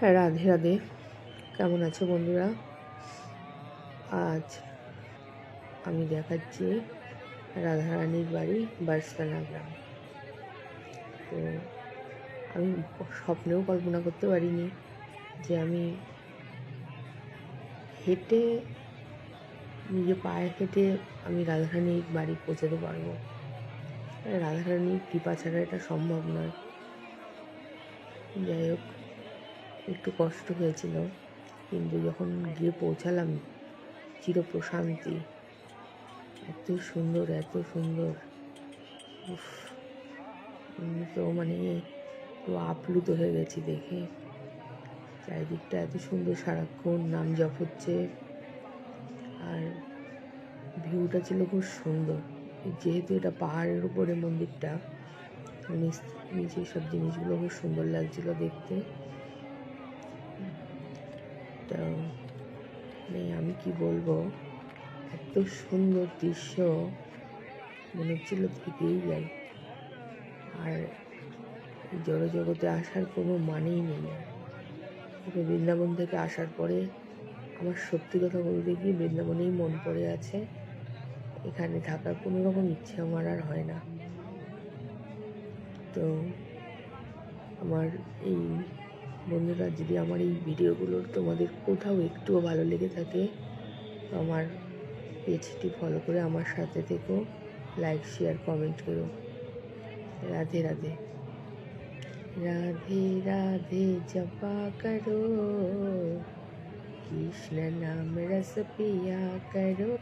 হ্যাঁ রাধে রাধে। কেমন আছো বন্ধুরা? আজ আমি দেখাচ্ছি রাধারানীর বাড়ি বার্সানা গ্রাম। তো আমি স্বপ্নেও কল্পনা করতে পারিনি যে আমি হেঁটে, নিজে পায়ে হেঁটে আমি রাধারানীর বাড়ি পৌঁছাতে পারব। রাধারানীর কৃপা ছাড়া এটা সম্ভব নয়। যাই হোক একটু কষ্ট হয়েছিল। কিন্তু যখন গিয়ে পৌঁছালাম চির প্রশান্তি এত সুন্দর এত সুন্দর। তো মানে আপ্লুত হয়ে গেছি দেখে। চারিদিকটা এত সুন্দর সারাক্ষণ, নাম জপ হচ্ছে। আর ভিউটা ছিল খুব সুন্দর। যেহেতু এটা পাহাড়ের উপরে মন্দিরটা নিচে সব জিনিসগুলো খুব সুন্দর লাগছিল দেখতে। তা মানে আমি কি বলব, এত সুন্দর দৃশ্য মনে হচ্ছিল থেকেই যাই আর জড়জগতে আসার কোনো মানেই নেই। পুরো বৃন্দাবন থেকে আসার পরে আমার সত্যি কথা বলতে কি, বৃন্দাবনেই মন পড়ে আছে। এখানে থাকার কোনো রকম ইচ্ছে আমার আর হয় না। তো আমার এই বন্ধুরা, যদি আমার এই ভিডিওগুলোর তোমাদের কোথাও একটুও ভালো লেগে থাকে, আমার পেজটি ফলো করে আমার সাথে থেকো লাইক শেয়ার কমেন্ট করো। রাধে রাধে। রাধে রাধে, জপা করো। কৃষ্ণ নাম রস পিয়া করো।